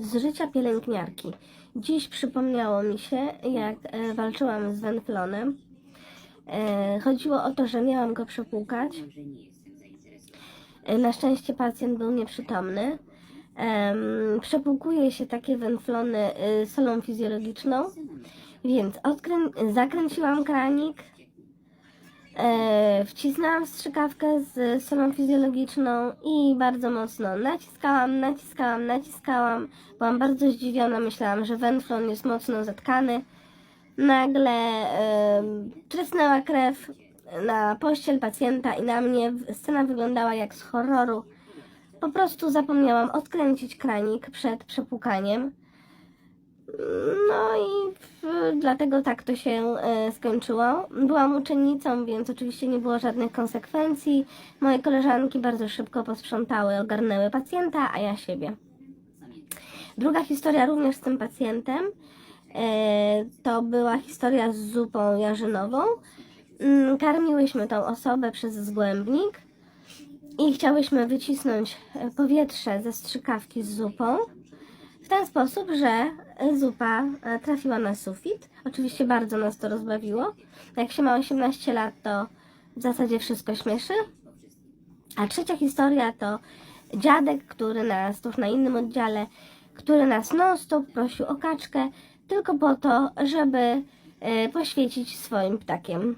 z życia pielęgniarki. Dziś przypomniało mi się, jak e, walczyłam z węflonem. E, chodziło o to, że miałam go przepłukać. E, na szczęście pacjent był nieprzytomny. Przepłukuje się takie węflony y, solą fizjologiczną, więc odkrę- zakręciłam kranik, e, wcisnęłam strzykawkę z solą fizjologiczną i bardzo mocno naciskałam, naciskałam, naciskałam. Byłam bardzo zdziwiona, myślałam, że węflon jest mocno zatkany. Nagle e, trysnęła krew na pościel pacjenta i na mnie. Scena wyglądała jak z horroru. Po prostu zapomniałam odkręcić kranik przed przepłukaniem. No i dlatego tak to się e, skończyło. Byłam uczennicą, więc oczywiście nie było żadnych konsekwencji. Moje koleżanki bardzo szybko posprzątały, ogarnęły pacjenta, a ja siebie. Druga historia również z tym pacjentem e, to była historia z zupą jarzynową. Mm, Karmiłyśmy tą osobę przez zgłębnik i chciałyśmy wycisnąć e, powietrze ze strzykawki z zupą ten sposób, że zupa e, trafiła na sufit. Oczywiście bardzo nas to rozbawiło. Jak się ma 18 lat, to w zasadzie wszystko śmieszy. A trzecia historia to dziadek, który nas, to już na innym oddziale, który nas non-stop prosił o kaczkę, tylko po to, żeby e, poświecić swoim ptakiem.